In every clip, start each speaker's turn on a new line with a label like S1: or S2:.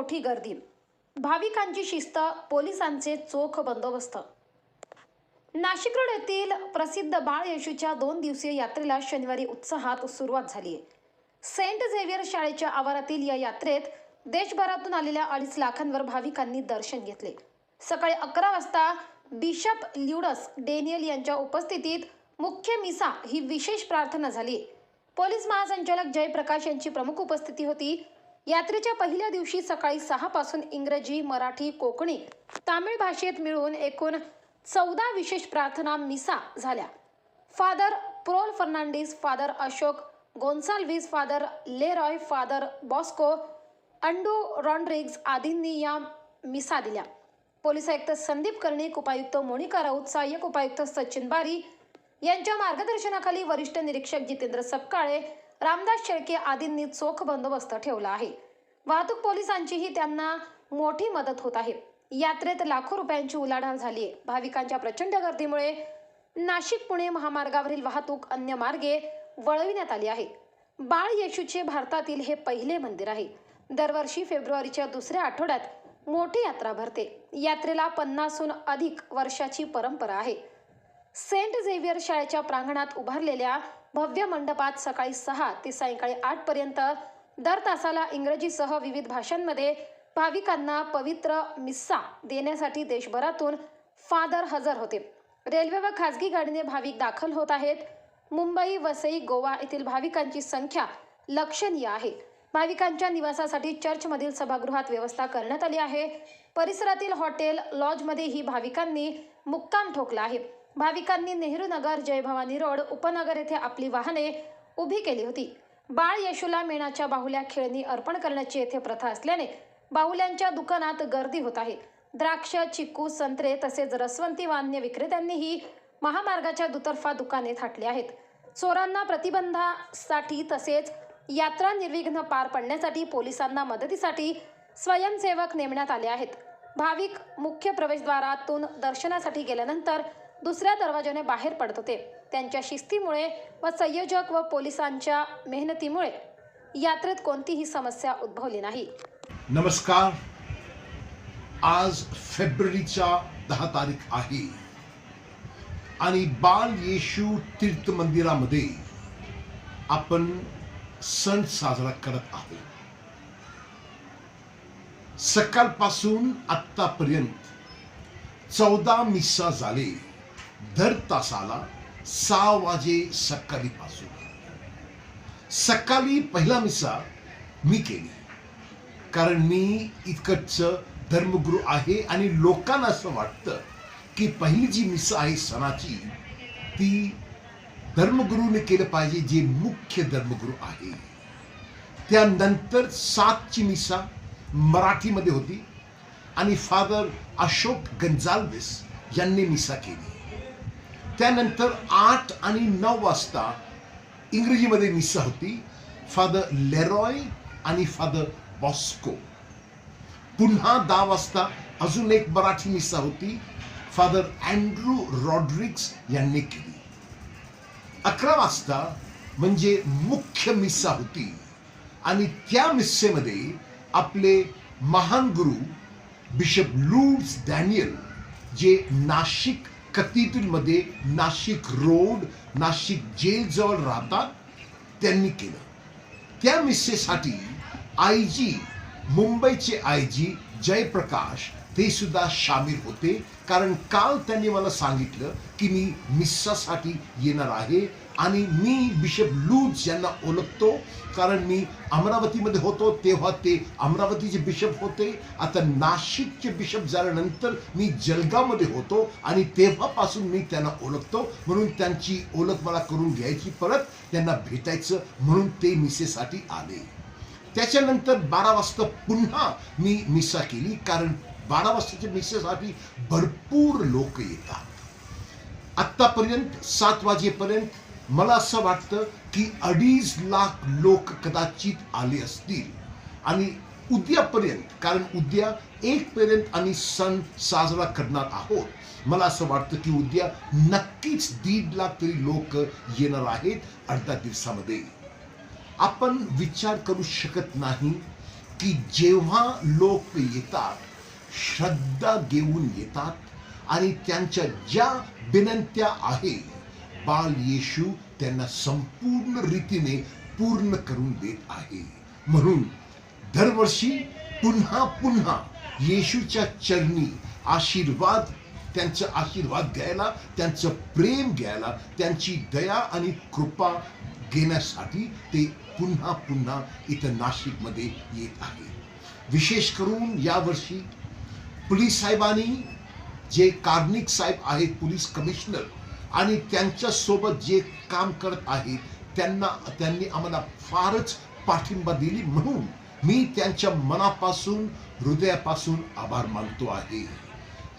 S1: मोठी गर्दी. भाविकांची शिस्त पोलिसांचे चोख बंदोबस्त. नाशिक रोड येथील प्रसिद्ध बाळ येशूच्या दोन दिवसीय यात्रेला शनिवारी उत्साहात सुरुवात झाली आहे सेंट झेवियर शाळेच्या आवारातील या यात्रेत देशभरातून आलेल्या अडीच लाखांवर भाविकांनी दर्शन घेतले. सकाळी अकरा वाजता बिशप ल्युडस डेनियल यांच्या उपस्थितीत मुख्य मिसा ही विशेष प्रार्थना झाली पोलीस महासंचालक जयप्रकाश यांची प्रमुख उपस्थिती होती. यात्रेच्या पहिल्या दिवशी सकाळी सहा पासून इंग्रजी मराठी कोकणी तामिळ भाषेत मिळून एकूण चौदा विशेष प्रार्थना मिसा झाल्या. Father Prol Fernandes father Ashok Gonsalves father Leroy father Bosco Andu Rodrigues आदींनी या मिसा दिल्या. पोलीस आयुक्त संदीप कर्णिक उपायुक्त मोनिका राऊत सहाय्यक उपायुक्त सचिन बारी यांच्या मार्गदर्शनाखाली वरिष्ठ निरीक्षक जितेंद्र सपकाळे रामदास शेळके आदींनी चोख बंदोबस्त ठेवला आहे. वाहतूक पोलिसांचीही त्यांना मोठी मदत होत आहे. यात्रेत लाखो रुपयांची उलाढाल झाली आहे भाविकांच्या प्रचंड गर्दीमुळे नाशिक पुणे महामार्गावरील वाहतूक अन्य मार्गे वळविण्यात आली आहे. बाळ येशूचे भारतातील हे पहिले मंदिर आहे. दरवर्षी फेब्रुवारीच्या दुसऱ्या आठवड्यात मोठी यात्रा भरते. यात्रेला पन्नासहून अधिक वर्षाची परंपरा आहे. सेंट झेवियर शाळेच्या प्रांगणात उभारलेल्या भव्य मंडपात सकाळी सहा ते सायंकाळी आठ पर्यंत दर तासाला इंग्रजीसह विविध भाषांमध्ये भाविकांना पवित्र मिस्सा देण्यासाठी देशभरातून फादर हजर होते. रेल्वे व खासगी गाडीने भाविक दाखल होत आहेत. मुंबई वसई गोवा येथील भाविकांची संख्या लक्षणीय आहे. भाविकांच्या निवासासाठी चर्चमधील सभागृहात व्यवस्था करण्यात आली आहे. परिसरातील हॉटेल लॉजमध्ये ही भाविकांनी मुक्काम ठोकला आहे. भाविकांनी नेहरू नगर जय भवानी रोड उपनगर येथे आपली वाहने उभी केली होती. बाळ येशूला मेणाच्या बाहुल्या खेळणी अर्पण करण्याची येथे प्रथा असल्याने बाहुल्यांच्या दुकानात गर्दी होत आहे. द्राक्ष चिक्कू संत्रे तसेच रसवंती वान्य विक्रेत्यांनीही महामार्गाच्या दुतर्फा दुकाने थाटली आहेत. चोरांना प्रतिबंधासाठी तसेच यात्रा निर्विघ्न पार पडण्यासाठी पोलिसांना मदतीसाठी स्वयंसेवक नेमण्यात आले आहेत. भाविक मुख्य प्रवेशद्वारातून दर्शनासाठी गेल्यानंतर दुसऱ्या दरवाजाने बाहेर पडत होते. त्यांच्या शिस्तीमुळे व संयोजक व पोलिसांच्या मेहनतीमुळे यात्रेत कोणतीही समस्या उद्भवली नाही.
S2: नमस्कार. आज फेब्रुवारीच्या दहा तारीख आहे. आणि बाल येशू तीर्थ मंदिरामध्ये आपण सण साजरा करत आहोत. सकाळपासून आत्तापर्यंत चौदा मिसा झाले. दर तासाला सहा वाजे सकाळीपासून सकाळी पहिला मिसा मी केली. कारण मी इतकंच धर्मगुरू आहे आणि लोकांना असं वाटतं की पहिली जी मिसा आहे सणाची ती धर्मगुरूने केलं पाहिजे जे मुख्य धर्मगुरू आहे. त्यानंतर सातची मिसा मराठीमध्ये होती आणि फादर अशोक गंजाल्विस यांनी मिसा केली. त्यानंतर आठ आणि नऊ वाजता इंग्रजीमध्ये मिसा होती. फादर लेरॉय आणि फादर बॉस्को पुन्हा दहा वाजता अजून एक मराठी मिसा होती. फादर अँड्रू रॉड्रिक्स यांनी केली. अकरा वाजता म्हणजे मुख्य मिसा होती. आणि त्या मिस्सेमध्ये आपले महान गुरु बिशप लूड्स डॅनियल जे नाशिक कथितमध्ये नाशिक रोड नाशिक जेलजवळ राहतात त्यांनी केलं. त्या मिस्सेसाठी आय जी मुंबईचे आय जी जयप्रकाश ते सुद्धा सामील होते. कारण काल त्यांनी मला सांगितलं की मी मिस्सासाठी येणार आहे. आणि मी बिशप लूज यांना ओळखतो कारण मी अमरावतीमध्ये होतो तेव्हा ते अमरावतीचे बिशप होते. आता नाशिकचे बिशप झाल्यानंतर मी जळगावमध्ये होतो आणि तेव्हापासून मी त्यांना ओळखतो. म्हणून त्यांची ओळख मला करून घ्यायची परत त्यांना भेटायचं म्हणून ते मिसेसाठी आले. त्याच्यानंतर बारा वाजता पुन्हा मी मिसा केली कारण बारा वाजताच्या मिसेसाठी भरपूर लोक येतात. आत्तापर्यंत सात वाजेपर्यंत मला असं वाटतं की अडीच लाख लोक कदाचित आले असतील. आणि उद्यापर्यंत कारण उद्या एकपर्यंत आम्ही सण साजरा करणार आहोत. मला असं वाटतं की उद्या नक्कीच दीड लाख तरी लोक येणार आहेत अर्ध्या दिवसामध्ये. आपण विचार करू शकत नाही की जेव्हा लोक येतात श्रद्धा घेऊन येतात आणि त्यांच्या ज्या विनंत्या आहे बाल येशू त्यांना संपूर्ण रीतीने पूर्ण करून देत आहे. म्हणून दरवर्षी पुन्हा पुन्हा येशूच्या चरणी आशीर्वाद त्यांचं आशीर्वाद घ्यायला त्यांचं प्रेम घ्यायला त्यांची दया आणि कृपा घेण्यासाठी ते पुन्हा पुन्हा इथं नाशिकमध्ये येत आहे. विशेष करून यावर्षी पोलीस साहेबांनी जे कार्निक साहेब आहेत पोलीस कमिशनर आणि त्यांच्यासोबत जे काम करत आहेत त्यांना त्यांनी आम्हाला फारच पाठिंबा दिली. म्हणून मी त्यांच्या मनापासून हृदयापासून आभार मानतो आहे.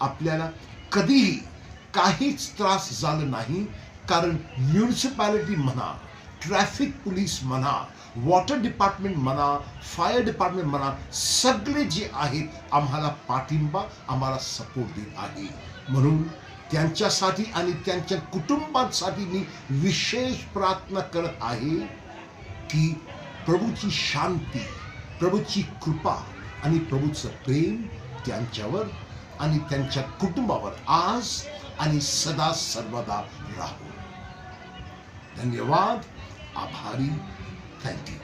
S2: आपल्याला कधीही काहीच त्रास झाला नाही कारण म्युन्सिपॅलिटी म्हणा ट्रॅफिक पोलीस म्हणा वॉटर डिपार्टमेंट म्हणा फायर डिपार्टमेंट म्हणा सगळे जे आहेत आम्हाला पाठिंबा आम्हाला सपोर्ट देत आहे. म्हणून त्यांच्यासाठी आणि त्यांच्या कुटुंबासाठी मी विशेष प्रार्थना करत आहे की प्रभूची शांती प्रभूची कृपा आणि प्रभूचं प्रेम त्यांच्यावर आणि त्यांच्या कुटुंबावर आज आणि सदा सर्वदा राहू. धन्यवाद. आभारी. थँक्यू